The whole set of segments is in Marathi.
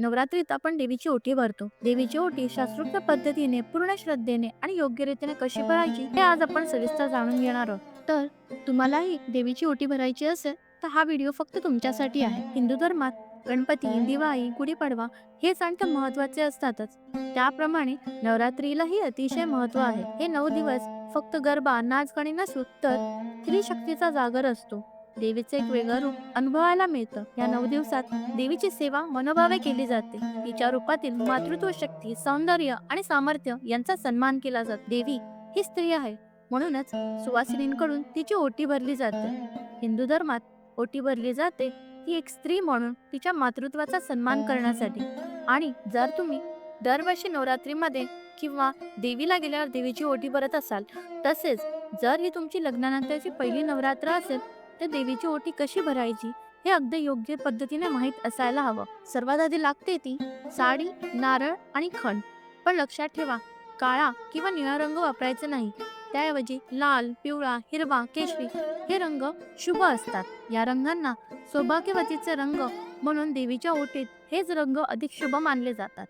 नवरात्रीत आपण देवीची ओटी भरतो. देवीची ओटी शास्त्रोक्त पद्धतीने पूर्ण श्रद्धेने आणि योग्य रीतीने कशी भरायची हे आज आपण सविस्तर जाणून घेणार आहोत. तर तुम्हालाही देवीची ओटी भरायची असेल तर हा व्हिडिओ फक्त तुमच्यासाठी आहे. हिंदू धर्मात गणपती दिवाळी गुढीपाडवा हे सण तर महत्त्वाचे असतातच. त्याप्रमाणे नवरात्रीलाही अतिशय महत्त्व आहे. हे नऊ दिवस फक्त गरबा नाचगाणी नसून तर स्त्री शक्तीचा जागर असतो. देवीचे एक वेगळं रूप अनुभवायला मिळतं. या नऊ दिवसात देवीची सेवा मनोभावे केली जाते. तिच्या रूपातील मातृत्व शक्ती सौंदर्य आणि सामर्थ्य यांचा सन्मान केला जातो. देवी ही स्त्री आहे. म्हणूनच सुवासिनींकडून तिची ओटी भरली जाते. हिंदू धर्मात ओटी भरली जाते ती एक स्त्री म्हणून तिच्या मातृत्वाचा सन्मान करण्यासाठी. आणि जर तुम्ही दरवर्षी नवरात्रीमध्ये किंवा देवीला गेल्यावर देवीची ओटी भरत असाल तसेच जर ही तुमची लग्नानंतरची पहिली नवरात्र असेल तर देवीची ओटी कशी भरायची? हे अगदी योग्य पद्धतीने माहीत असायला हवं. सर्वात आधी लागते ती. साडी नारळ आणि खण पण लक्षात ठेवा काळा किंवा निळा रंग वापरायचा नाही. त्याऐवजी लाल पिवळा हिरवा केशरी हे रंग शुभ असतात. या रंगांना सौभाग्यवतीचे रंग म्हणून देवीच्या ओटीत हेच रंग अधिक शुभ मानले जातात.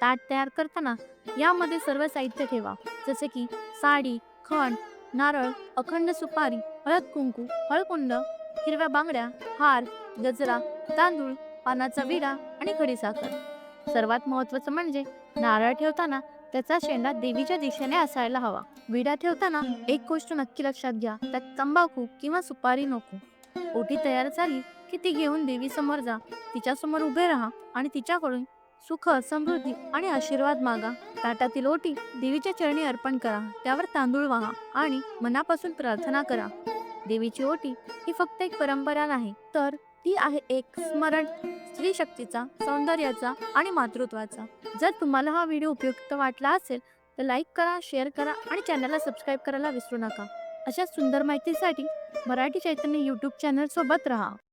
ताट तयार करताना यामध्ये सर्व साहित्य ठेवा. जसे की साडी खण नारळ अखंड सुपारी हळद कुंकू हळकुंड हिरव्या बांगड्या हार गजरा तांदूळ पानाचा विडा आणि खडीसाखर सर्वात महत्वाचं म्हणजे नारळ ठेवताना त्याचा शेंडा देवीच्या दिशेने असायला हवा. विडा ठेवताना एक गोष्ट नक्की लक्षात घ्या त्यात तंबाखू किंवा सुपारी नको. ओटी तयार झाली की ती घेऊन देवी समोर जा तिच्यासमोर उभे राहा आणि तिच्याकडून सुख समृद्धी आणि आशीर्वाद मागा. ताटातील ओटी देवीच्या चरणी अर्पण करा. त्यावर तांदूळ वाहा आणि मनापासून प्रार्थना करा. देवीची ओटी ही फक्त एक परंपरा नाही तर ती आहे एक स्मरण. स्त्री शक्तीचा सौंदर्याचा आणि मातृत्वाचा. जर तुम्हाला हा व्हिडिओ उपयुक्त वाटला असेल तर लाईक करा शेअर करा आणि चॅनलला सबस्क्राईब करायला विसरू नका. अशा सुंदर माहितीसाठी मराठी चैतन्य यूट्यूब चॅनल सोबत राहा.